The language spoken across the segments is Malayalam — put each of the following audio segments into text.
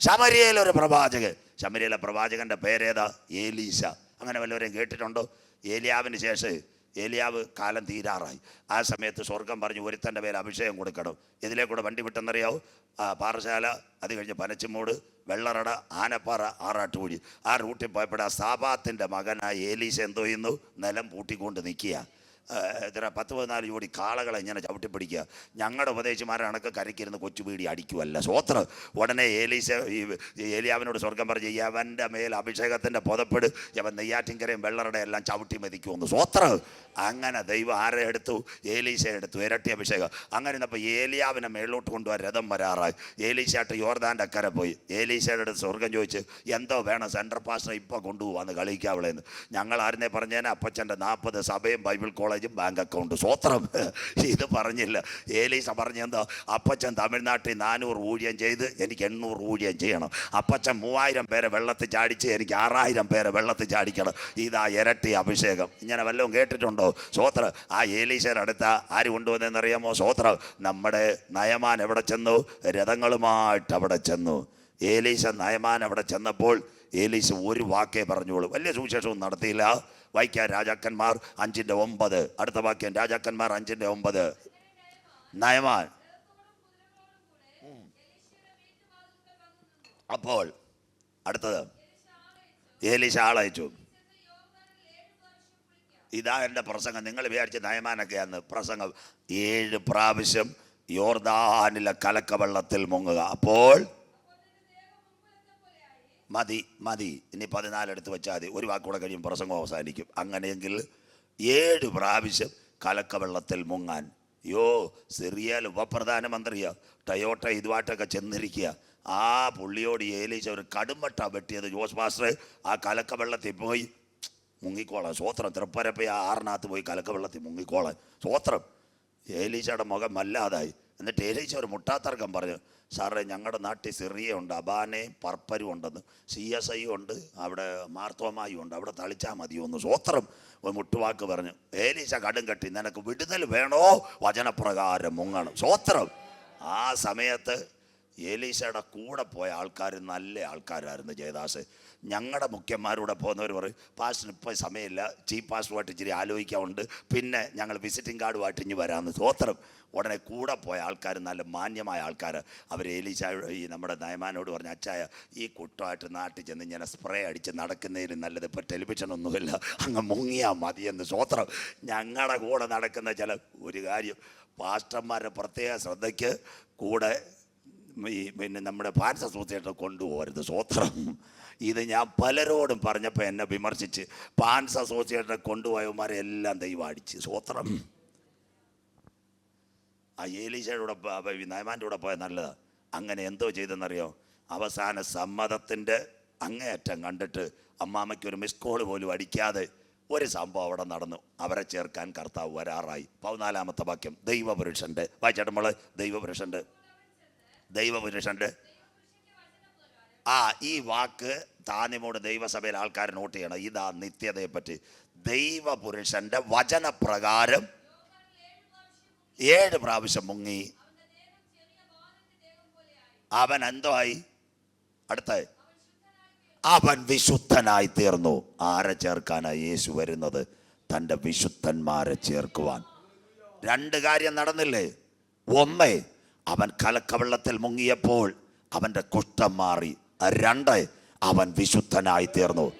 ശമരിയയിലെ ഒരു പ്രവാചകൻ. ശമരിയിലെ പ്രവാചകന്റെ പേരേതാ? ഏലീശ. അങ്ങനെ വല്ലവരെയും കേട്ടിട്ടുണ്ടോ? ഏലിയാവിന് ശേഷം ഏലിയാവ് കാലം തീരാറായി. ആ സമയത്ത് സ്വർഗം പറഞ്ഞു ഒരുത്തന്റെ പേര് അഭിഷേകം കൊടുക്കണം. ഇതിലേക്കൂടെ കൂടെ വണ്ടി വിട്ടെന്നറിയാവോ? പാറശാല അത് കഴിഞ്ഞ് പനച്ചിമൂട് വെള്ളറട ആനപ്പാറ ആറാട്ടുകുഴി. ആ റൂട്ടിൽ പോയപ്പോൾ ആ സാബാത്തിന്റെ മകനായ ഏലീശ എന്തോ ചെയ്യുന്നു? നിലം പൂട്ടിക്കൊണ്ട് നിൽക്കുക എത്ര പത്ത് പതിനാല് ജോഡി കാളകളെ ഇങ്ങനെ ചവിട്ടി പിടിക്കുക ഞങ്ങളുടെ ഉപദേശിമാരണക്ക് കരയ്ക്കിരുന്ന് കൊച്ചുപീടി അടിക്കുമല്ല സ്വോത്രം. ഉടനെ ഏലീസ ഏലിയാവിനോട് സ്വർഗം പറഞ്ഞ് യവന്റെ മേൽ അഭിഷേകത്തിന്റെ പുതപ്പെട്. യവൻ നെയ്യാറ്റിൻകരയും വെള്ളറുടെ എല്ലാം ചവിട്ടി മതിക്കുമെന്ന്. സ്വോത്ര. അങ്ങനെ ദൈവം ആരെ എടുത്തു? ഏലീസ എടുത്തു. ഇരട്ടി അഭിഷേകം. അങ്ങനെ ഇന്നപ്പോൾ ഏലിയാവിനെ മേളിലോട്ട് കൊണ്ടുപോകാൻ രഥം വരാറായി. ഏലീശായിട്ട് യോർദാന്റെ അക്കരെ പോയി. ഏലീശയുടെ അടുത്ത് സ്വർഗം ചോദിച്ച് എന്തോ വേണം? സെൻട്രൽ പാസ്റ്റർ ഇപ്പോൾ കൊണ്ടുപോകാന്ന് കളിക്കാവളേന്ന് ഞങ്ങൾ ആരുന്നേ പറഞ്ഞേനെ? അപ്പച്ചന്റെ നാൽപ്പത് സഭയും ബൈബിൾ കോളേജും ബാങ്ക് അക്കൗണ്ട്. സ്വോത്രം. ഇത് പറഞ്ഞില്ല. ഏലീസ പറഞ്ഞെന്തോ അപ്പച്ചൻ തമിഴ്നാട്ടിൽ നാനൂറ് ഊഴിയം ചെയ്ത് എനിക്ക് എണ്ണൂറ് ഊഴിയം ചെയ്യണം. അപ്പച്ചൻ മൂവായിരം പേരെ വെള്ളത്തിൽ ചാടിച്ച് എനിക്ക് ആറായിരം പേരെ വെള്ളത്തിൽ ചാടിക്കണം. ഇതാ ഇരട്ടി അഭിഷേകം. ഇങ്ങനെ വല്ലതും കേട്ടിട്ടുണ്ടോ? സ്വോത്ര. ആ ഏലീശയുടെ അടുത്ത ആര് കൊണ്ടുവന്നെന്നറിയാമോ? സ്വോത്ര. നമ്മുടെ നയമാൻ എവിടെ ചെന്നു? രഥങ്ങളുമായിട്ട് അവിടെ ചെന്നു. ഏലീശ നയമാൻ അവിടെ ചെന്നപ്പോൾ ഏലീശ ഒരു വാക്കേ പറഞ്ഞോളൂ വലിയ സുവിശേഷവും നടത്തിയില്ല. വായിക്കാൻ രാജാക്കന്മാർ അഞ്ചിന്റെ ഒമ്പത്. അടുത്ത വാക്യം രാജാക്കന്മാർ അഞ്ചിന്റെ ഒമ്പത്. നയമാൻ. അപ്പോൾ അടുത്തത് ഏലീശ ആളയച്ചു. ഇതാ എന്റെ പ്രസംഗം. നിങ്ങൾ വിചാരിച്ച നയമാനൊക്കെയാന്ന്. പ്രസംഗം ഏഴ് പ്രാവശ്യം യോർദാനിലെ കലക്കവെള്ളത്തിൽ മുങ്ങുക. അപ്പോൾ മതി മതി. ഇനി പതിനാലെടുത്ത് വെച്ചാൽ മതി. ഒരു വാക്കൂടെ കഴിയും പ്രസംഗം അവസാനിക്കും. അങ്ങനെയെങ്കിൽ ഏഴ് പ്രാവശ്യം കലക്കവെള്ളത്തിൽ മുങ്ങാൻ. യോ സിറിയൽ ഉപപ്രധാനമന്ത്രിയാ. ടയോട്ട ഇതുമായിട്ടൊക്കെ ചെന്നിരിക്കുക. ആ പുള്ളിയോട് ഏലിച്ച ഒരു കടുമട്ട വെട്ടിയത് ജോസ് മാസ്റ്റർ ആ കലക്കവെള്ളത്തിൽ പോയി. മുങ്ങിക്കോളാം. സ്വോത്രം. തൃപ്പരപ്പ ആറിനകത്ത് പോയി കലക്കവെള്ളത്തിൽ മുങ്ങിക്കോളാം. സ്വോത്രം. ഏലീച്ചയുടെ മുഖം വല്ലാതായി. എന്നിട്ട് ഏലീച്ച ഒരു മുട്ടാത്തർക്കം പറഞ്ഞു സാറേ ഞങ്ങളുടെ നാട്ടിൽ സിറിയ ഉണ്ട് അബാനയും പർപ്പരും ഉണ്ടെന്ന് സി എസ് ഐ ഉണ്ട് അവിടെ മാർത്തോമായും ഉണ്ട് അവിടെ തളിച്ചാൽ മതിയോ? ഒന്ന് സ്വോത്രം ഒരു മുട്ടുവാക്ക് പറഞ്ഞു ഏലീച്ച കടും കെട്ടി നിനക്ക് വിടുതൽ വേണോ? വചനപ്രകാരം മുങ്ങണം. സ്വോത്രം ആ സമയത്ത് ഏലീശയുടെ കൂടെ പോയ ആൾക്കാർ നല്ല ആൾക്കാരായിരുന്നു ജയദാസ്. ഞങ്ങളുടെ മുഖ്യന്മാരൂടെ പോകുന്നവർ പറയും പാസ്റ്റിന് ഇപ്പോൾ സമയമില്ല ചീഫ് പാസ്റ്റുമായിട്ട് ഇച്ചിരി ആലോചിക്കാറുണ്ട് പിന്നെ ഞങ്ങൾ വിസിറ്റിംഗ് കാർഡുമായിട്ട് ഇനി വരാമെന്ന് സ്വോത്രം ഉടനെ കൂടെ പോയ ആൾക്കാർ നല്ല മാന്യമായ ആൾക്കാർ അവർ ഏലീശ ഈ നമ്മുടെ നയമാനോട് പറഞ്ഞ അച്ചായ ഈ കുട്ടമായിട്ട് നാട്ടിൽ ചെന്ന് ഇങ്ങനെ സ്പ്രേ അടിച്ച് നടക്കുന്നതിന് നല്ലത് ഇപ്പോൾ ടെലിവിഷനൊന്നുമില്ല അങ്ങ് മുങ്ങിയാൽ മതിയെന്ന് സ്വോത്രം ഞങ്ങളുടെ കൂടെ നടക്കുന്ന ചില ഒരു കാര്യം പാസ്റ്റർമാരുടെ പ്രത്യേക ശ്രദ്ധയ്ക്ക് കൂടെ ഈ പിന്നെ നമ്മുടെ ഫാൻസ് അസോസിയേഷൻ കൊണ്ടുപോകരുത് സ്വോത്രം ഇത് ഞാൻ പലരോടും പറഞ്ഞപ്പോൾ എന്നെ വിമർശിച്ച് ഫാൻസ് അസോസിയേഷനെ കൊണ്ടുപോയവന്മാരെ എല്ലാം ദൈവം അടിച്ച് സ്വോത്രം ആ ഏലീശയുടെ നയമാന്റെ കൂടെ പോയാൽ നല്ലതാ. അങ്ങനെ എന്തോ ചെയ്തെന്നറിയോ? അവസാന സമ്മതത്തിന്റെ അങ്ങേയറ്റം കണ്ടിട്ട് അമ്മാമ്മയ്ക്ക് ഒരു മിസ് കോൾ പോലും അടിക്കാതെ ഒരു സംഭവം അവിടെ നടന്നു. അവരെ ചേർക്കാൻ കർത്താവ് വരാറായി. പതിനാലാമത്തെ വാക്യം ദൈവപുരുഷന്റെ. വായിച്ചേട്ടൻ മോൾ ദൈവപുരുഷന്റെ. ദൈവപുരുഷന്റെ ആ ഈ വാക്ക് താനിമോട് ദൈവസഭയിൽ ആൾക്കാർ നോട്ട് ചെയ്യണം. ഇതാ നിത്യതയെപ്പറ്റി. ദൈവപുരുഷന്റെ വചനപ്രകാരം ഏഴ് പ്രാവശ്യം മുങ്ങി. അവൻ എന്തോ ആയി? അടുത്ത. അവൻ വിശുദ്ധനായി തീർന്നു. ആരെ ചേർക്കാനായി യേശു വരുന്നത്? തന്റെ വിശുദ്ധന്മാരെ ചേർക്കുവാൻ. രണ്ട് കാര്യം നടന്നില്ലേ? ഒന്ന് അവൻ കലക്കവെള്ളത്തിൽ മുങ്ങിയപ്പോൾ അവന്റെ കുഷ്ഠം മാറി. രണ്ട് അവൻ വിശുദ്ധനായി തീർന്നു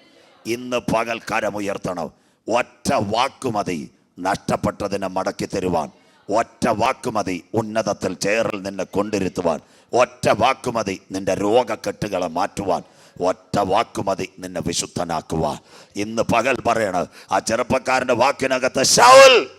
ഇന്ന് പകൽ കരമുയർത്തണം. ഒറ്റ വാക്കുമതി നഷ്ടപ്പെട്ടതിനെ മടക്കി തരുവാൻ. ഒറ്റ വാക്കുമതി ഉന്നതത്തിൽ ചേറിൽ നിന്നെ കൊണ്ടിരുത്തുവാൻ. ഒറ്റ വാക്കുമതി നിന്റെ രോഗക്കെട്ടുകളെ മാറ്റുവാൻ. ഒറ്റ വാക്കുമതി നിന്നെ വിശുദ്ധനാക്കുക ഇന്ന് പകൽ പറയണ ആ ചെറുപ്പക്കാരന്റെ വാക്കിനകത്ത് ശൗൽ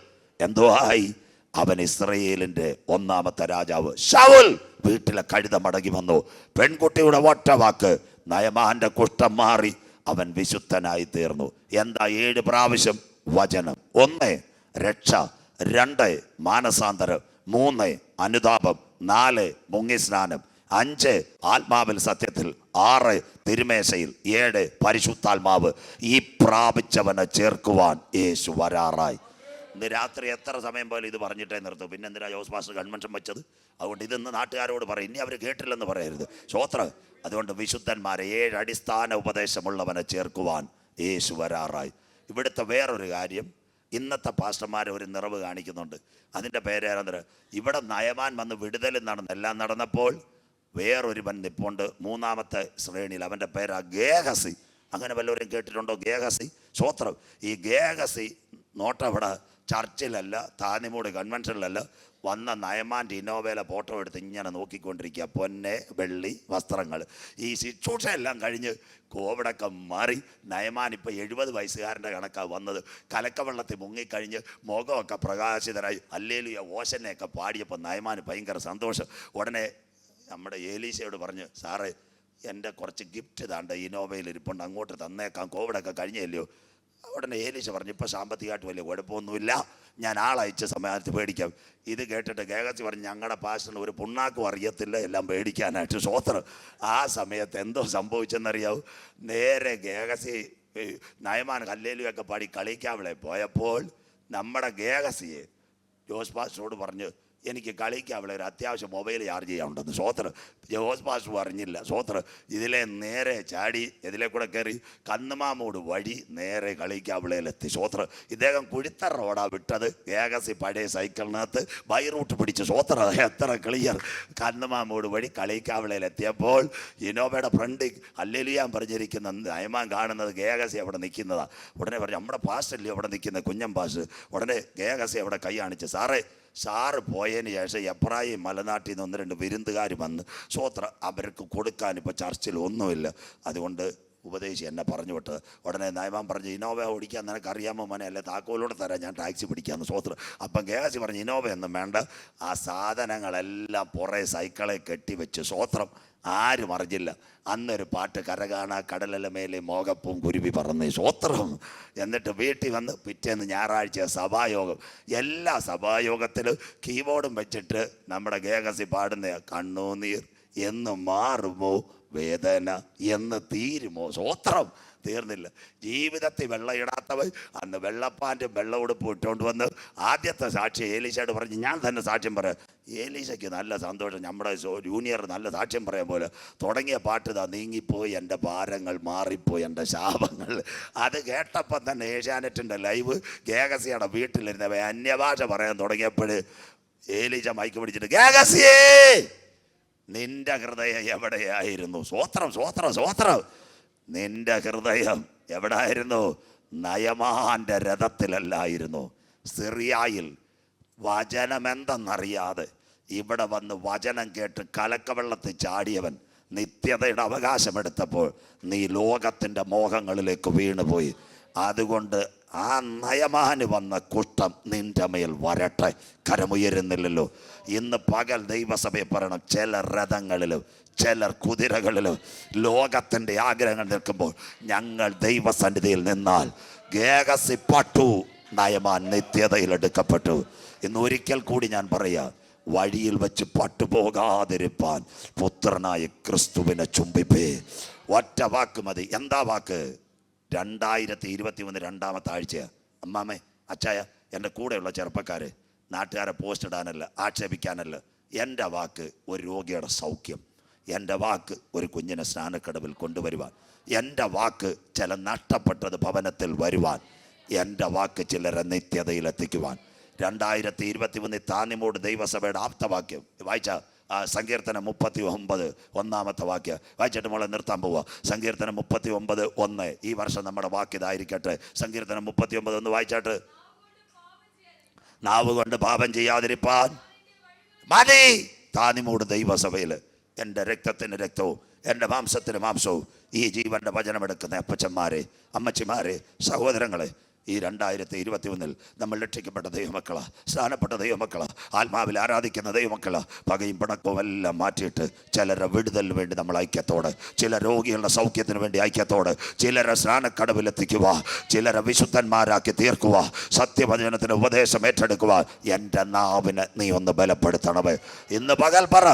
എന്തോ ആയി. അവൻ ഇസ്രയേലിന്റെ ഒന്നാമത്തെ രാജാവ്. ഷൗൽ വീട്ടിലെ കഴുത മടങ്ങി വന്നു. പെൺകുട്ടിയുടെ ഒറ്റ വാക്ക് നയമാന്റെ കുഷ്ഠം മാറി അവൻ വിശുദ്ധനായി തീർന്നു. എന്താ ഏഴ് പ്രാവശ്യം? വചനം. ഒന്ന് രക്ഷ. രണ്ട് മാനസാന്തരം. മൂന്ന് അനുതാപം. നാല് മുങ്ങിസ്നാനം. അഞ്ച് ആത്മാവിൽ സത്യത്തിൽ. ആറ് തിരുമേശയിൽ. ഏഴ് പരിശുദ്ധാത്മാവ്. ഈ പ്രാപിച്ചവനെ ചേർക്കുവാൻ യേശു വരാറായി. ഇന്ന് രാത്രി എത്ര സമയം പോലെ ഇത് പറഞ്ഞിട്ടേ നിർത്തും. പിന്നെ എന്തിനാ ജോസ് മാസ്റ്റർ കൺവെൻഷൻ വെച്ചത്? അതുകൊണ്ട് ഇതെന്ന് നാട്ടുകാരോട് പറയും. ഇനി അവർ കേട്ടില്ലെന്ന് പറയരുത്. സ്വോത്ര അതുകൊണ്ട് വിശുദ്ധന്മാരെ ഏഴ് അടിസ്ഥാന ഉപദേശമുള്ളവനെ ചേർക്കുവാൻ യേശു വരാറായി. ഇവിടുത്തെ വേറൊരു കാര്യം ഇന്നത്തെ പാസ്റ്റർമാർ ഒരു നിറവ് കാണിക്കുന്നുണ്ട്. അതിന്റെ പേരേറെന്തര ഇവിടെ നയമാൻ വന്ന് വിടുതൽ നടന്ന എല്ലാം നടന്നപ്പോൾ വേറൊരുവൻ നിപ്പുണ്ട്. മൂന്നാമത്തെ ശ്രേണിയിൽ അവന്റെ പേരാ ഗേഹസി. അങ്ങനെ വല്ലവരും കേട്ടിട്ടുണ്ടോ ഗേഹസി? സ്വോത്രം ഈ ഗേഹസി നോട്ടവിടെ ചർച്ചിലല്ല താനിമൂട് കൺവെൻഷനിലല്ല വന്ന നയമാന്റെ ഇന്നോവയിലെ ഫോട്ടോ എടുത്ത് ഇങ്ങനെ നോക്കിക്കൊണ്ടിരിക്കുക പൊന്നെ വെള്ളി വസ്ത്രങ്ങൾ. ഈ ശുശ്രൂഷയെല്ലാം കഴിഞ്ഞ് കോവിഡൊക്കെ മാറി നയമാൻ ഇപ്പോൾ എഴുപത് വയസ്സുകാരന്റെ കണക്കാണ് വന്നത്. കലക്കവെള്ളത്തിൽ മുങ്ങിക്കഴിഞ്ഞ് മുഖമൊക്കെ പ്രകാശിതരായി അല്ലേലു ഓശനെയൊക്കെ പാടിയപ്പോൾ നയമാൻ ഭയങ്കര സന്തോഷം. ഉടനെ നമ്മുടെ ഏലീശയോട് പറഞ്ഞ് സാറേ എന്റെ കുറച്ച് ഗിഫ്റ്റ് താണ്ട ഇന്നോവയിൽ ഇരിപ്പുണ്ട് അങ്ങോട്ട് തന്നേക്കാം കോവിഡൊക്കെ കഴിഞ്ഞല്ലോ ഉടനെ ഏലീശ പറഞ്ഞു ഇപ്പോൾ സാമ്പത്തികമായിട്ട് വലിയ കുഴപ്പമൊന്നുമില്ല. ഞാൻ ആളയച്ച സമയത്ത് പേടിക്കാം. ഇത് കേട്ടിട്ട് ഗേഹസി പറഞ്ഞു ഞങ്ങളുടെ പാഷന് ഒരു പുണ്ണാക്കും അറിയത്തില്ല എല്ലാം പേടിക്കാനായിട്ട്. സ്വോത്രം ആ സമയത്ത് എന്തോ സംഭവിച്ചെന്നറിയാവൂ? നേരെ ഗേഹസി നയമാൻ കല്ലേലുമൊക്കെ പാടി കളിക്കാവിളെ പോയപ്പോൾ നമ്മുടെ ഗേഹസിയെ ജോസ് പാസ്റ്ററോട് പറഞ്ഞ് എനിക്ക് കളിക്കാവിളെ ഒരു അത്യാവശ്യം മൊബൈൽ ചാർജ് ചെയ്യാനുണ്ടെന്ന്. സോത്ര ജോസ് പാസ് പറഞ്ഞില്ല. സോത്ര ഇതിലെ നേരെ ചാടി ഇതിലെ കൂടെ കയറി കന്നുമാമൂട് വഴി നേരെ കളിക്കാവിളയിലെത്തി. സോത്ര ഇദ്ദേഹം കുഴിത്തറ റോഡാ വിട്ടത്. ഏകസി പഴയ സൈക്കിളിനകത്ത് ബൈ റൂട്ട് പിടിച്ച് സോത്ര എത്ര ക്ലിയർ കന്നുമാമൂട് വഴി കളിക്കാവിളയിലെത്തിയപ്പോൾ ഇനോവയുടെ ഫ്രണ്ട് അല്ലെലിയാൻ പറഞ്ഞിരിക്കുന്ന നയമാൻ കാണുന്നത് ഗേഗസി അവിടെ നിൽക്കുന്നതാണ് ഉടനെ പറഞ്ഞു നമ്മുടെ പാസ്റ്റല്ലേ അവിടെ നിൽക്കുന്ന കുഞ്ഞം പാസ് ഉടനെ ഗേഗസി അവിടെ കൈ കാണിച്ച് സാറേ സാറ് പോയതിന് ശേഷം എബ്രാഹിം മലനാട്ടിൽ നിന്ന് ഒന്ന് രണ്ട് വിരുന്നുകാർ വന്ന് സ്വോത്ര അവർക്ക് കൊടുക്കാൻ ഇപ്പോൾ ചർച്ചിൽ ഒന്നുമില്ല. അതുകൊണ്ട് ഉപദേശി എന്നെ പറഞ്ഞു വിട്ട് ഉടനെ നയമാൻ പറഞ്ഞു ഇന്നോവ ഓടിക്കാൻ നിനക്ക് അറിയാമോ മോനെ? അല്ലെ താക്കോലൂടെ തരാം ഞാൻ ടാക്സി പിടിക്കാമെന്ന് സ്വോത്രം അപ്പം കേസി പറഞ്ഞു ഇന്നോവ ഒന്നും വേണ്ട. ആ സാധനങ്ങളെല്ലാം പുറേ സൈക്കിളെ കെട്ടിവെച്ച്. സ്വോത്രം ആരും അറിഞ്ഞില്ല. അന്നൊരു പാട്ട് കരകാണ കടലല മേലെ മോകപ്പും കുരുവി പറന്ന്. സ്വോത്രം എന്നിട്ട് വീട്ടിൽ വന്ന് പിറ്റേന്ന് ഞായറാഴ്ച സഭായോഗം. എല്ലാ സഭായോഗത്തിലും കീബോർഡും വെച്ചിട്ട് നമ്മുടെ ഗേഗസി പാടുന്ന കണ്ണുനീർ എന്ന് മാറുമോ? വേദന എന്ന് തീരുമോ? സ്വോത്രം തീർന്നില്ല. ജീവിതത്തിൽ വെള്ളം ഇടാത്തവൻ അന്ന് വെള്ളപ്പാന്റെ വെള്ളമുടുപ്പ് ഇട്ടുകൊണ്ട് വന്ന് ആദ്യത്തെ സാക്ഷി ഏലീശയോട് പറഞ്ഞ് ഞാൻ തന്നെ സാക്ഷ്യം പറയാം. ഏലീശയ്ക്ക് നല്ല സന്തോഷം. നമ്മുടെ ജൂനിയർ നല്ല സാക്ഷ്യം പറയാൻ പോലെ. തുടങ്ങിയ പാട്ട് ഇതാ നീങ്ങിപ്പോയി എന്റെ ഭാരങ്ങൾ മാറിപ്പോയി എന്റെ ശാപങ്ങൾ. അത് കേട്ടപ്പം തന്നെ ഏഷ്യാനെറ്റിന്റെ ലൈവ് ഗേഗസിയുടെ വീട്ടിലിരുന്നവ അന്യഭാഷ പറയാൻ തുടങ്ങിയപ്പോൾ ഏലീശ മൈക്ക് പിടിച്ചിട്ട് ഗേഗസിയേ! നിന്റെ ഹൃദയം എവിടെയായിരുന്നു? സ്വോത്രം സ്വോത്രം സ്വോത്രം നിന്റെ ഹൃദയം എവിടെയായിരുന്നു നയമാന്റെ രഥത്തിലല്ലായിരുന്നു. സിറിയായിൽ വചനമെന്തെന്നറിയാതെ ഇവിടെ വന്ന് വചനം കേട്ട് കലക്കവെള്ളത്തിൽ ചാടിയവൻ നിത്യതയുടെ അവകാശമെടുത്തപ്പോൾ നീ ലോകത്തിന്റെ മോഹങ്ങളിലേക്ക് വീണുപോയി. അതുകൊണ്ട് ആ നയമാന് വന്ന കുഷ്ഠം നിന്റെ മേൽ വരട്ടെ. കരമുയരുന്നില്ലല്ലോ. ഇന്ന് പകൽ ദൈവസഭയെ പറയണം ചില രഥങ്ങളിലും ചിലർ കുതിരകളിലും ലോകത്തിന്റെ ആഗ്രഹങ്ങൾ നിൽക്കുമ്പോൾ ഞങ്ങൾ ദൈവസന്നിധിയിൽ നിന്നാൽ ഗേഗസിപ്പട്ടു നയമാൻ നിത്യതയിൽ എടുക്കപ്പെട്ടു. ഇന്ന് ഒരിക്കൽ കൂടി ഞാൻ പറയാം വഴിയിൽ വെച്ച് പട്ടുപോകാതിരിപ്പാൻ പുത്രനായ ക്രിസ്തുവിനെ ചുംബിപ്പേ. ഒറ്റ വാക്ക് മതി. എന്താ വാക്ക്? രണ്ടായിരത്തി ഇരുപത്തി മൂന്ന് രണ്ടാമത്തെ ആഴ്ച. അമ്മാമേ അച്ചായ എന്റെ കൂടെയുള്ള ചെറുപ്പക്കാർ നാട്ടുകാരെ പോസ്റ്റ് ഇടാനല്ല ആക്ഷേപിക്കാനല്ല എന്റെ വാക്ക് ഒരു രോഗിയുടെ സൗഖ്യം. എന്റെ വാക്ക് ഒരു കുഞ്ഞിനെ സ്നാനക്കടവിൽ കൊണ്ടുവരുവാൻ. എന്റെ വാക്ക് ചില നഷ്ടപ്പെട്ടത് ഭവനത്തിൽ വരുവാൻ. എന്റെ വാക്ക് ചിലരെ നിത്യതയിൽ എത്തിക്കുവാൻ. രണ്ടായിരത്തി ഇരുപത്തി മൂന്നിൽ താന്നിമൂട് ദൈവസഭയുടെ ആപ്തവാക്യം. വായിച്ച? ആ സങ്കീർത്തനം മുപ്പത്തി ഒമ്പത് ഒന്നാമത്തെ വാക്യം. വായിച്ചിട്ട് മോളെ നിർത്താൻ പോവുക സങ്കീർത്തനം മുപ്പത്തി ഒമ്പത് ഒന്ന്. ഈ വർഷം നമ്മുടെ വാക്യതായിരിക്കട്ടെ സങ്കീർത്തനം മുപ്പത്തി ഒമ്പത് ഒന്ന് വായിച്ചാട്ട്. നാവ് കൊണ്ട് പാപം ചെയ്യാതിരിപ്പാൻ. മതി. താനിമൂട് ദൈവസഭയിൽ എന്റെ രക്തത്തിന് രക്തവും എന്റെ മാംസത്തിന് മാംസവും ഈ ജീവന്റെ വചനമെടുക്കുന്ന അപ്പച്ചന്മാരെ അമ്മച്ചിമാരെ സഹോദരങ്ങളെ ഈ രണ്ടായിരത്തി ഇരുപത്തി ഒന്നിൽ നമ്മൾ രക്ഷിക്കപ്പെട്ട ദൈവമക്കളാ സ്ഥാനപ്പെട്ട ദൈവമക്കളാ ആത്മാവിൽ ആരാധിക്കുന്ന ദൈവമക്കളാ പകയും പിണക്കവും എല്ലാം മാറ്റിയിട്ട് ചിലരെ വിടുതലിന് വേണ്ടി നമ്മൾ ഐക്യത്തോട് ചില രോഗികളുടെ സൗഖ്യത്തിന് വേണ്ടി ഐക്യത്തോട് ചിലരെ സ്നാനക്കടവിലെത്തിക്കുക ചിലരെ വിശുദ്ധന്മാരാക്കി തീർക്കുക സത്യവചനത്തിന് ഉപദേശം ഏറ്റെടുക്കുക എന്റെ നാവിനെ നീ ഒന്ന് ബലപ്പെടുത്തണമേ. ഇന്ന് പകൽ പറ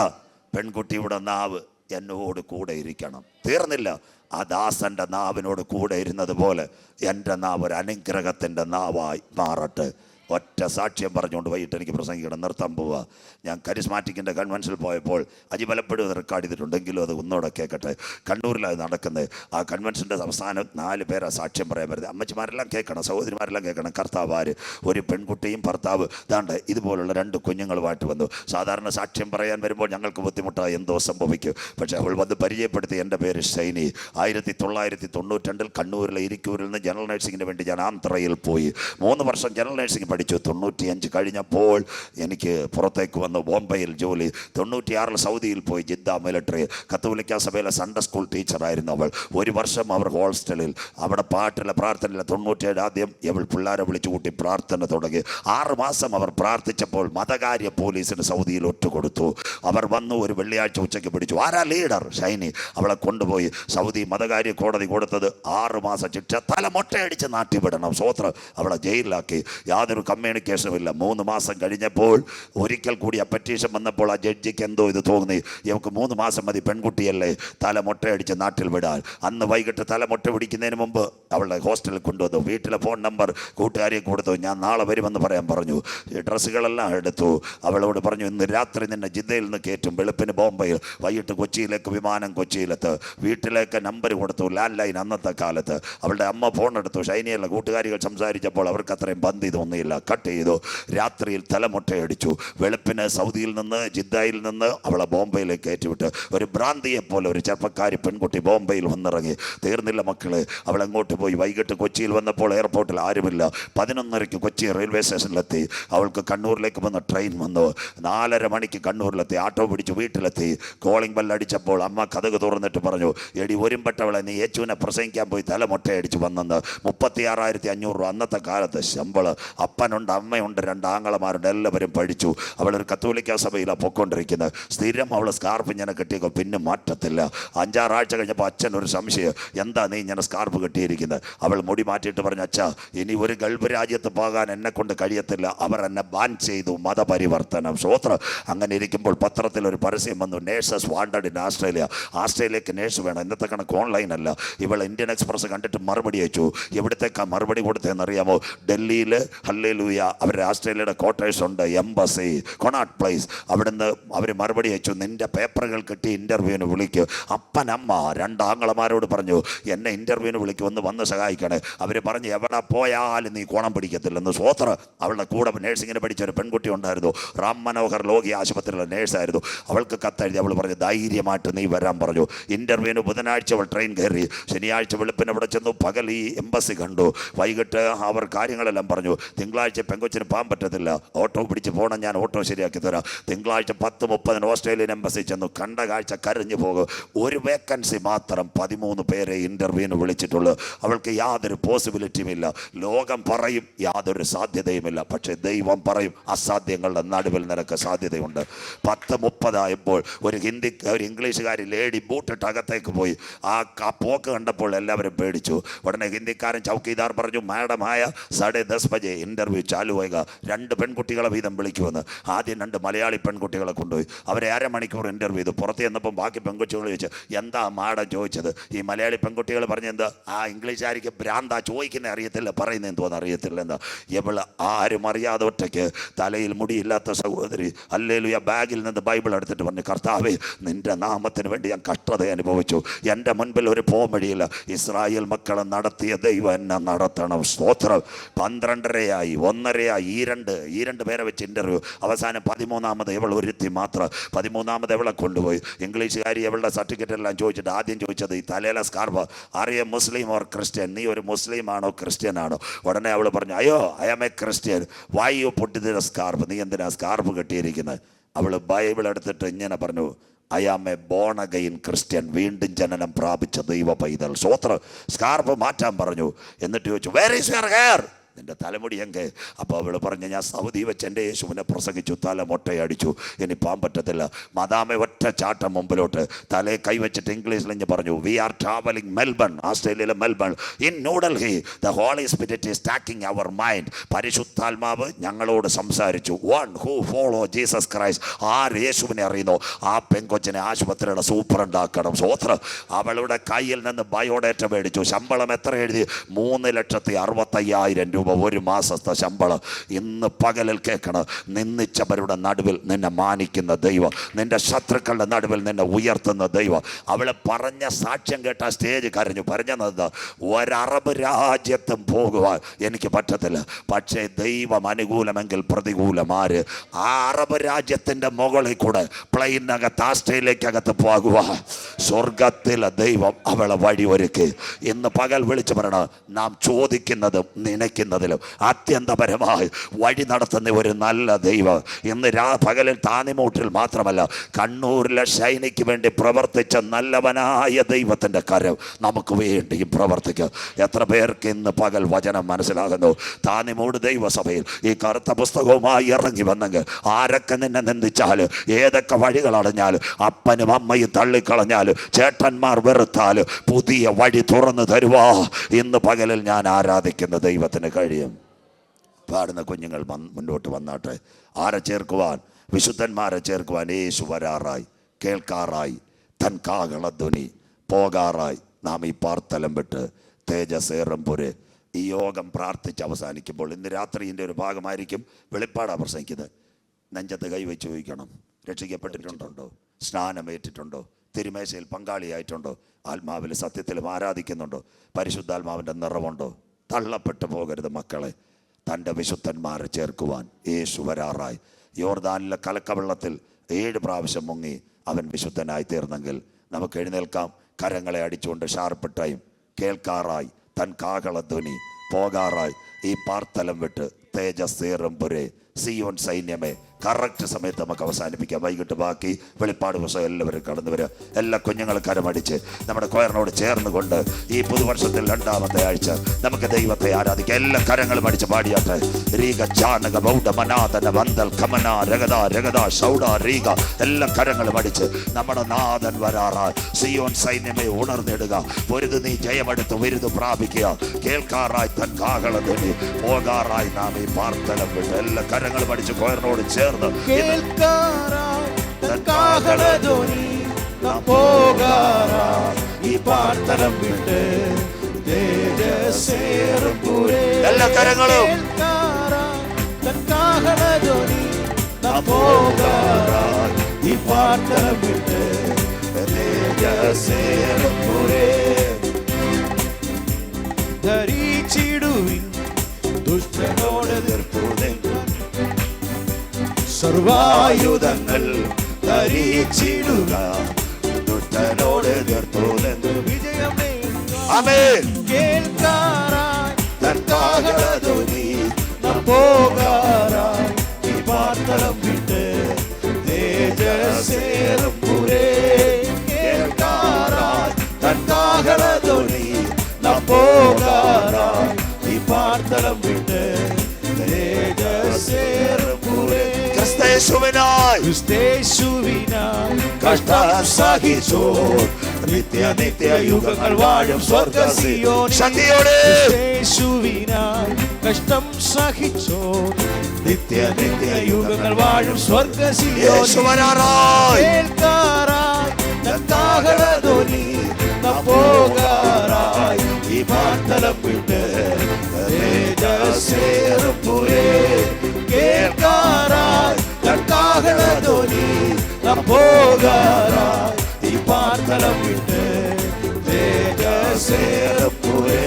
പെൺകുട്ടിയുടെ നാവ് എന്നോട് കൂടെ ഇരിക്കണം. തീർന്നില്ല. ആ ദാസന്റെ നാവിനോട് കൂടെ ഇരുന്നത് പോലെ എന്റെ നാവ് ഒരു അനുഗ്രഹത്തിന്റെ നാവായി മാറട്ടെ. ഒറ്റ സാക്ഷ്യം പറഞ്ഞുകൊണ്ട് വൈകിട്ട് എനിക്ക് പ്രസംഗിക്കണം. നിർത്താൻ പോവുക ഞാൻ കരിസ്മാറ്റിക്കിന്റെ കൺവെൻഷനിൽ പോയപ്പോൾ അജി പലപ്പോഴും റെക്കോർഡ് ചെയ്തിട്ടുണ്ടെങ്കിലും അത് ഒന്നുകൂടെ കേൾക്കട്ടെ കണ്ണൂരിലാണ് നടക്കുന്നത് ആ കൺവെൻഷന്റെ അവസാനം നാല് പേരാ സാക്ഷ്യം പറയാൻ പറ്റുന്നത് അമ്മച്ചിമാരെല്ലാം കേൾക്കണം സഹോദരിമാരെല്ലാം കേൾക്കണം. കർത്താവ് ആര്? ഒരു പെൺകുട്ടിയും ഭർത്താവ്. ഇതാണ്ട് ഇതുപോലുള്ള രണ്ട് കുഞ്ഞുങ്ങളുമായിട്ട് വന്നു. സാധാരണ സാക്ഷ്യം പറയാൻ വരുമ്പോൾ ഞങ്ങൾക്ക് ബുദ്ധിമുട്ടായി എന്തോ സംഭവിക്കും. പക്ഷേ അവൾ വന്ന് പരിചയപ്പെടുത്തി എന്റെ പേര് ഷൈനി. ആയിരത്തി തൊള്ളായിരത്തി തൊണ്ണൂറ്റി രണ്ടിൽ കണ്ണൂരിലെ ഇരിക്കൂരിൽ നിന്ന് ജനറൽ നഴ്സിങ്ങിന് വേണ്ടി ഞാൻ ആന്ധ്രയിൽ പോയി. മൂന്ന് വർഷം ജനറൽ നഴ്സിംഗ് പഠിച്ചു തൊണ്ണൂറ്റിയഞ്ച് കഴിഞ്ഞപ്പോൾ എനിക്ക് പുറത്തേക്ക് വന്ന് ബോംബെയിൽ ജോലി. തൊണ്ണൂറ്റിയാറിൽ സൗദിയിൽ പോയി ജിദ്ദ മിലിട്ടറി കത്തോലിക്ക സഭയിലെ സൺഡേ സ്കൂൾ ടീച്ചറായിരുന്നു അവൾ. ഒരു വർഷം അവർ ഹോസ്റ്റലിൽ. അവിടെ പാട്ടിലെ പ്രാർത്ഥനയിലെ തൊണ്ണൂറ്റിയേഴ് ആദ്യം ഇവൾ പിള്ളേരെ വിളിച്ചു കൂട്ടി പ്രാർത്ഥന തുടങ്ങി. ആറ് മാസം അവർ പ്രാർത്ഥിച്ചപ്പോൾ മതകാര്യ പോലീസിന് സൗദിയിൽ ഒറ്റ കൊടുത്തു അവർ വന്നു ഒരു വെള്ളിയാഴ്ച ഉച്ചയ്ക്ക് പിടിച്ചു. ആരാ ലീഡർ ഷൈനി. അവളെ കൊണ്ടുപോയി. സൗദി മതകാര്യ കോടതി കൊടുത്തത് ആറ് മാസം ശിക്ഷ. തല മൊട്ടയടിച്ച് നാട്ടി വിടണം അവളെ ജയിലിലാക്കി. യാതൊരു കമ്മ്യൂണിക്കേഷനും ഇല്ല. മൂന്ന് മാസം കഴിഞ്ഞപ്പോൾ ഒരിക്കൽ കൂടി ആ പെറ്റീഷൻ വന്നപ്പോൾ ആ ജഡ്ജിക്ക് എന്തോ ഇത് തോന്നി. ഇവക്ക് മൂന്ന് മാസം മതി പെൺകുട്ടിയല്ലേ? തല മുട്ടയടിച്ച് നാട്ടിൽ വിടാൻ. അന്ന് വൈകിട്ട് തല മുട്ട പിടിക്കുന്നതിന് മുമ്പ് അവളെ ഹോസ്റ്റലിൽ കൊണ്ടുവന്നു. വീട്ടിലെ ഫോൺ നമ്പർ കൂട്ടുകാരിയെ കൊടുത്തു. ഞാൻ നാളെ വരുമെന്ന് പറയാൻ പറഞ്ഞു. ഡ്രസ്സുകളെല്ലാം എടുത്തു. അവളോട് പറഞ്ഞു ഇന്ന് രാത്രി നിന്നെ ജിദ്ദയിൽ നിന്ന് കയറ്റും. വെളുപ്പിന് ബോംബെയിൽ. വൈകിട്ട് കൊച്ചിയിലേക്ക് വിമാനം കൊച്ചിയിലെത്ത്. വീട്ടിലേക്ക് നമ്പർ കൊടുത്തു. ലാൻഡ് ലൈൻ അന്നത്തെ കാലത്ത്. അവളുടെ അമ്മ ഫോൺ എടുത്തു. ഷൈനിയല്ല കൂട്ടുകാരികൾ സംസാരിച്ചപ്പോൾ അവർക്ക് അത്രയും ബന്ധി തോന്നിയില്ല. കട്ട് ചെയ്തു. രാത്രിയിൽ തലമുട്ടയടിച്ചു. വെളുപ്പിന് സൗദിയിൽ നിന്ന് ജിദ്ദയിൽ നിന്ന് അവളെ ബോംബെയിലേക്ക് കയറ്റിവിട്ട് ഒരു ഭ്രാന്തിയെ പോലെ ഒരു ചെറുപ്പക്കാരി പെൺകുട്ടി ബോംബെയിൽ വന്നിറങ്ങി. തീർന്നില്ല മക്കൾ അങ്ങോട്ട് പോയി? വൈകിട്ട് കൊച്ചിയിൽ വന്നപ്പോൾ എയർപോർട്ടിൽ ആരുമില്ല. പതിനൊന്നരയ്ക്ക് കൊച്ചി റെയിൽവേ സ്റ്റേഷനിലെത്തി. അവൾക്ക് കണ്ണൂരിലേക്ക് വന്ന ട്രെയിൻ വന്നു. നാലര മണിക്ക് കണ്ണൂരിലെത്തി. ആട്ടോ പിടിച്ച് വീട്ടിലെത്തി. കോളിംഗ് ബെല്ലടിച്ചപ്പോൾ അമ്മ കഥക് തുറന്നിട്ട് പറഞ്ഞു എടി ഒരുമ്പെട്ടവളെ നീ യേച്ചുവിനെ പ്രസംഗിക്കാൻ പോയി തലമുട്ടയടിച്ച് വന്നെന്ന്. മുപ്പത്തി ആറായിരത്തി അഞ്ഞൂറ് രൂപ അന്നത്തെ കാലത്ത് ശമ്പൾ. അപ്പനുണ്ട് അമ്മയുണ്ട് രണ്ട് ആങ്ങളമാരുണ്ട് എല്ലാവരും പഠിച്ചു. അവളൊരു കത്തോലിക്ക സഭയിലാണ് പൊയ്ക്കൊണ്ടിരിക്കുന്നത്. സ്ഥിരം അവൾ സ്കാർഫ് ഇങ്ങനെ കെട്ടിയേക്കും പിന്നെ മാറ്റത്തില്ല. അഞ്ചാറാഴ്ച കഴിഞ്ഞപ്പോൾ അച്ഛൻ ഒരു സംശയം എന്താ നീ ഇങ്ങനെ സ്കാർഫ് കെട്ടിയിരിക്കുന്നത് അവൾ മുടി മാറ്റിയിട്ട് പറഞ്ഞു അച്ഛാ ഇനി ഒരു ഗൾഫ് രാജ്യത്ത് പോകാൻ എന്നെ കൊണ്ട് കഴിയത്തില്ല. അവർ എന്നെ ബാൻ ചെയ്തു മതപരിവർത്തനം. സ്വോത്രം അങ്ങനെ ഇരിക്കുമ്പോൾ പത്രത്തിൽ ഒരു പരസ്യം വന്നു നേഴ്സസ് വാണ്ടഡ് ഇൻ ആസ്ട്രേലിയ ആസ്ട്രേലിയക്ക് നേഴ്സ് വേണം. ഇന്നത്തെ കണക്ക് ഓൺലൈൻ അല്ല. ഇവൾ ഇന്ത്യൻ എക്സ്പ്രസ് കണ്ടിട്ട് മറുപടി അയച്ചു. എവിടത്തേക്കാ മറുപടി കൊടുത്തതെന്ന് അറിയാമോ ഡൽഹിയിൽ ഹല്ലേലൂയ അവരുടെ ആസ്ട്രേലിയയുടെ ക്വാർട്ടേഴ്സ് ഉണ്ട് എംബസി കൊണാട്ട് പ്ലേസ് അവിടുന്ന് അവർ മറുപടി അയച്ചു നിന്റെ പേപ്പറുകൾ കിട്ടി ഇന്റർവ്യൂവിന് വിളിക്കൂ. അപ്പനമ്മ രണ്ടാങ്ങളമാരോട് പറഞ്ഞു എന്നെ ഇന്റർവ്യൂവിന് വിളിക്കുമെന്ന് വന്ന് സഹായിക്കണേ. അവർ പറഞ്ഞു എവിടെ പോയാലും നീ കോണം പിടിക്കത്തില്ലെന്ന്. സ്വോത്ര അവളുടെ കൂടെ നേഴ്സിങ്ങിന് പഠിച്ച ഒരു പെൺകുട്ടി ഉണ്ടായിരുന്നു. റാം മനോഹർ ലോകി ആശുപത്രിയിലെ നേഴ്സായിരുന്നു അവൾക്ക് കത്തെഴുതി അവൾ പറഞ്ഞു ധൈര്യമായിട്ട് നീ വരാൻ പറഞ്ഞു. ഇന്റർവ്യൂവിന് ബുധനാഴ്ച അവൾ ട്രെയിൻ കയറി. ശനിയാഴ്ച വെളുപ്പിന് അവിടെ ചെന്നു പകൽ ഈ എംബസി കണ്ടു. വൈകിട്ട് അവർ കാര്യങ്ങളെല്ലാം പറഞ്ഞു. തിങ്കളാഴ്ച പെങ്കൊച്ചിന് പോകാൻ പറ്റത്തില്ല. ഓട്ടോ പിടിച്ച് പോകണം ഞാൻ ഓട്ടോ ശരിയാക്കി തരാം. തിങ്കളാഴ്ച പത്ത് മുപ്പതിന് ഓസ്ട്രേലിയൻ എംബസി ചെന്നു. കണ്ട കാഴ്ച കരഞ്ഞു പോകും. ഒരു വേക്കൻസി മാത്രം പതിമൂന്ന് പേരെ ഇന്റർവ്യൂവിന് വിളിച്ചിട്ടുള്ളൂ. അവൾക്ക് യാതൊരു പോസിബിലിറ്റിയും ഇല്ല. ലോകം പറയും യാതൊരു സാധ്യതയുമില്ല പക്ഷേ ദൈവം പറയും അസാധ്യങ്ങളുടെ നടുവിൽ നിനക്ക് സാധ്യതയുണ്ട്. പത്ത് മുപ്പതായപ്പോൾ ഒരു ഹിന്ദി ഒരു ഇംഗ്ലീഷുകാരി ലേഡി ബൂട്ടിട്ട് അകത്തേക്ക് പോയി. ആ ആ പോക്ക് കണ്ടപ്പോൾ എല്ലാവരും പേടിച്ചു. ഉടനെ ഹിന്ദിക്കാരൻ ചൗക്കീദാർ പറഞ്ഞു മാഡമായ സാഡേ ദസ് ബജെ ചാലു വൈക. രണ്ട് പെൺകുട്ടികളെ വീതം വിളിക്കുമെന്ന്. ആദ്യം രണ്ട് മലയാളി പെൺകുട്ടികളെ കൊണ്ടുപോയി. അവരെ അരമണിക്കൂർ ഇന്റർവ്യൂ ചെയ്തു. പുറത്ത് ചെന്നപ്പം ബാക്കി പെൺകുട്ടികൾ ചോദിച്ചു എന്താ മാഡം ചോദിച്ചത്? ഈ മലയാളി പെൺകുട്ടികൾ പറഞ്ഞെന്ത് ആ ഇംഗ്ലീഷുകാരിക്ക് ഭ്രാന്താ ചോദിക്കുന്നേ അറിയത്തില്ല. പറയുന്നത് എന്തോ അറിയത്തില്ല. എന്താ? ഇവൾ ആരും അറിയാതെ ഒറ്റയ്ക്ക് തലയിൽ മുടിയില്ലാത്ത സഹോദരി അല്ലേലുയ ബാഗിൽ നിന്ന് ബൈബിൾ എടുത്തിട്ട് പറഞ്ഞു കർത്താവേ നിന്റെ നാമത്തിന് വേണ്ടി ഞാൻ കഷ്ടത അനുഭവിച്ചു. എന്റെ മുൻപിൽ ഒരു പോമഴിയില്ല ഇസ്രായേൽ മക്കളെ നടത്തിയ ദൈവം എന്നെ നടത്തണം. സ്തോത്രം. പന്ത്രണ്ടരയായി. ഒന്നരയായി ഈ രണ്ട് ഈ രണ്ട് പേരെ വെച്ച് ഇന്റർവ്യൂ അവസാനം പതിമൂന്നാമത് ഇവൾ ഒരുത്തി മാത്രം. പതിമൂന്നാമത് ഇവളെ കൊണ്ടുപോയി? ഇംഗ്ലീഷുകാരി ഇവളുടെ സർട്ടിഫിക്കറ്റ് എല്ലാം ചോദിച്ചിട്ട് ആദ്യം ചോദിച്ചത് ഈ തലേല സ്കാർഫ്. അറിയ മുസ്ലിം ഓർ ക്രിസ്ത്യൻ? നീ ഒരു മുസ്ലിം ആണോ ക്രിസ്ത്യൻ ആണോ? ഉടനെ അവൾ പറഞ്ഞു അയ്യോ I am a Christian why you പൊട്ടിതിര scarf നീ എന്തിനാ സ്കാർഫ് കെട്ടിയിരിക്കുന്നത് അവൾ ബൈബിൾ എടുത്തിട്ട് ഇങ്ങനെ പറഞ്ഞു I am a born again Christian വീണ്ടും ജനനം പ്രാപിച്ച ദൈവ പൈതൽ. സ്വോത്ര സ്കാർഫ് മാറ്റാൻ പറഞ്ഞു. എന്നിട്ട് ചോദിച്ചു വേർ ഈസ് യുവർ ഹെയർ നിന്റെ തലമുടി എങ്കെ അപ്പോൾ അവൾ പറഞ്ഞ് ഞാൻ സൗദി വെച്ച് എന്റെ യേശുവിനെ പ്രസംഗിച്ചു തല മൊട്ടയടിച്ചു. ഇനി പോകാൻ പറ്റത്തില്ല. മദാമ ഒറ്റ ചാട്ടം മുമ്പിലോട്ട് തലയെ കൈവച്ചിട്ട് ഇംഗ്ലീഷിൽ ഞാൻ പറഞ്ഞു we are travelling Melbourne ആസ്ട്രേലിയയിലെ Melbourne in New Delhi the holy spirit is talking our mind പരിശുദ്ധാത്മാവ് ഞങ്ങളോട് സംസാരിച്ചു one who follow Jesus Christ ആര് യേശുവിനെ അറിയുന്നു? ആ പെങ്കൊച്ചിനെ ആശുപത്രിയുടെ സൂപ്രണ്ടാക്കണം സോത്ര അവളുടെ കയ്യിൽ നിന്ന് ബയോഡേറ്റ മേടിച്ചു. ശമ്പളം എത്ര എഴുതി? മൂന്ന് ലക്ഷത്തി അറുപത്തയ്യായിരം രൂപ. രൂപ ഒരു മാസത്തെ ശമ്പളം ഇന്ന് പകലിൽ കേൾക്കണം. നിന്നിച്ചവരുടെ നടുവിൽ നിന്നെ മാനിക്കുന്ന ദൈവം നിന്റെ ശത്രുക്കളുടെ നടുവിൽ നിന്നെ ഉയർത്തുന്ന ദൈവം. അവളെ പറഞ്ഞ സാക്ഷ്യം കേട്ട സ്റ്റേജ് കരഞ്ഞു. പറഞ്ഞത് ഒരറബ് രാജ്യത്തും പോകുവാൻ എനിക്ക് പറ്റത്തില്ല. പക്ഷേ ദൈവം അനുകൂലമെങ്കിൽ പ്രതികൂലമാര് ആ അറബ് രാജ്യത്തിന്റെ മുകളിൽ കൂടെ പ്ലെയിനകത്ത് ആസ്ട്രേലിയക്കകത്ത് പോകുക സ്വർഗത്തിലെ ദൈവം അവളെ വഴി ഒരുക്കി ഇന്ന് പകൽ വിളിച്ചു പറയണം നാം ചോദിക്കുന്നതും നനയ്ക്കുന്നതിലും അത്യന്തപരമായി വഴി നടത്തുന്ന ഒരു നല്ല ദൈവം. ഇന്ന് രാ പകലിൽ താനിമൂട്ടിൽ മാത്രമല്ല കണ്ണൂരിലെ ശൈനിക്ക് വേണ്ടി പ്രവർത്തിച്ച നല്ലവനായ ദൈവത്തിന്റെ കരം നമുക്ക് വേണ്ടിയും പ്രവർത്തിക്കും. എത്ര പേർക്ക് ഇന്ന് പകൽ വചനം മനസ്സിലാകുന്നു? താനിമൂട് ദൈവസഭയിൽ ഈ കറുത്ത പുസ്തകവുമായി ഇറങ്ങി വന്നെങ്കിൽ ആരൊക്കെ നിന്നെ നിന്ദിച്ചാൽ ഏതൊക്കെ വഴികൾ അടഞ്ഞാൽ അപ്പനും അമ്മയും തള്ളിക്കളഞ്ഞാൽ ചേട്ടന്മാർ വെറുത്താൽ പുതിയ വഴി തുറന്നു തരുവാ. ഇന്ന് പകലിൽ ഞാൻ ആരാധിക്കുന്ന ദൈവത്തിന് കഴിയും പാടുന്ന കുഞ്ഞുങ്ങൾ മുന്നോട്ട് വന്നാട്ടെ. ആരെ ചേർക്കുവാൻ? വിശുദ്ധന്മാരെ ചേർക്കുവാൻ യേശു വരാറായി. കേൾക്കാറായി. തൻ കാകളധ്വനി പോകാറായി. നാം ഈ പാർത്തലം വിട്ട് തേജസേറും പുരെ ഈ യോഗം പ്രാർത്ഥിച്ച് അവസാനിക്കുമ്പോൾ ഇന്ന് രാത്രിന്റെ ഒരു ഭാഗമായിരിക്കും വെളിപ്പാടാണ് പ്രസംഗിക്കുന്നത്. നെഞ്ചത്ത് കൈവച്ച് ചോദിക്കണം. രക്ഷിക്കപ്പെട്ടിട്ടുണ്ടോ? സ്നാനമേറ്റിട്ടുണ്ടോ? തിരുമേശയിൽ പങ്കാളിയായിട്ടുണ്ടോ? ആത്മാവിൽ സത്യത്തിലും ആരാധിക്കുന്നുണ്ടോ? പരിശുദ്ധാത്മാവിന്റെ നിറവുണ്ടോ? തള്ളപ്പെട്ടു പോകരുത് മക്കളെ. തന്റെ വിശുദ്ധന്മാരെ ചേർക്കുവാൻ യേശു വരാറായി. യോർദാനിലെ കലക്കവെള്ളത്തിൽ ഏഴ് പ്രാവശ്യം മുങ്ങി അവൻ വിശുദ്ധനായി തീർന്നെങ്കിൽ നമുക്ക് എഴുന്നേൽക്കാം. കരങ്ങളെ അടിച്ചുകൊണ്ട് ഷാർപ്പിട്ടായും കേൾക്കാറായി. തൻ കാകളധ്വനി പോകാറായി. ഈ പാർത്തലം വിട്ട് തേജസ് തേജസ്സേറും പുരേ സിയോൻ സൈന്യമേ കറക്റ്റ് സമയത്ത് നമുക്ക് അവസാനിപ്പിക്കാം. വൈകിട്ട് ബാക്കി വെളിപ്പാട് പുസ്തകം എല്ലാവരും കടന്നു വരിക. എല്ലാ കുഞ്ഞുങ്ങൾക്കാരും അടിച്ച് നമ്മുടെ കൊയറിനോട് ചേർന്നുകൊണ്ട് ഈ പുതുവർഷത്തിൽ രണ്ടാമത്തെ ആഴ്ച നമുക്ക് ദൈവത്തെ ആരാധിക്കാം. എല്ലാ കരങ്ങളും അടിച്ച് പാടിയാട്ടെ. രീഗ ചാണക ബൗഡ മനാഥന വന്തൽ കമന രഗത രഗത ഷൗഡ എല്ലാ കരങ്ങളും അടിച്ച് നമ്മുടെ നാഥൻ വരാറാ സിയോൻ സൈന്യമേ ഉണർന്നിടുക. പൊരുത് നീ ജയമെടുത്ത് വിരുത് പ്രാപിക്കുക. കേൾക്കാറായി തൻ കാകളധ്വനി പോകാറായി നാം ഈ പാർത്തലം വിട്ട്. എല്ലാ കരങ്ങളും അടിച്ച് കൊയറിനോട് ചേർന്ന് ഇന്ന് കേൾക്കാറായി തൻ കാഹളധ്വനി നാം പോകാറായി ഈ പാർത്തലം വിട്ട് തേജസ്സേറും പുരേ. എല്ലാ പാർത്തലം വിട്ട്. ധരിച്ചിടുവിൻ ദുഷ്ടനോട് എതിർപ്പു സർവായുധങ്ങൾ ധരിച്ചിടുക ദുഷ്ടനോട് എതിർത്തു നിന്നു. വിജയം നേടുക. ആമേൻ കേൾക്കാറായി തൻ കാഹളധ്വനി നാം പോകാറായി ഈ പാർത്തലം വിട്ട് തേജസ്സേറും പുരേ. കേൾക്കാറായി തൻ കാഹളധ്വനി നാം പോകാറായി ഈ പാർത്തലം വിട്ട് ക്രിസ്തയേശുവിനായി ക്രിസ്തേശുവിനായി കഷ്ടം സഹിച്ചോ നിത്യ നിത്യ യുഗങ്ങൾ വാഴും സ്വർഗസിയോനിൽ ശക്തിയോടെ ക്രിസ്തേശുവിനായി കഷ്ടം സഹിച്ചോ നിത്യ നിത്യ യുഗങ്ങൾ വാഴും സ്വർഗസിയോനിൽ യേശു വരാറായി കേൾക്കാറായി തൻ കാഹളധ്വനി നാം പോകാറായി ഈ പാർത്തലം വിട്ട് തേജസ്സേറും പുരേ. കേൾക്കാറായി തൻ കാഹളധ്വനി നാം പോകാറായി ഈ പാർത്തലം വിട്ട് തേജസ്സേറും പുരേ.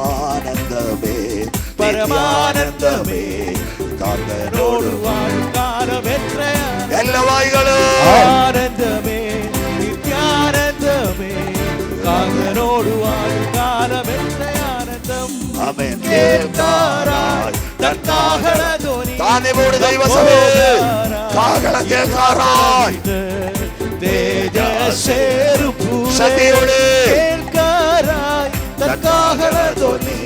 ആനന്ദമേ പരമാനന്ദമേ കാന്തനോട് വാഴും കാലം എത്രയാണ് എല്ലാ വായികളും ആനന്ദമേ നിത്യാനന്ദമേ കാന്തനോട് താനിവോട് ദൈവസഭേ കാഹളം കേൾക്കാറായി ശ്രദ്ധയോട് കേൾക്കാറായി കാഹള ധ്വനി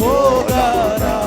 പോകാറായി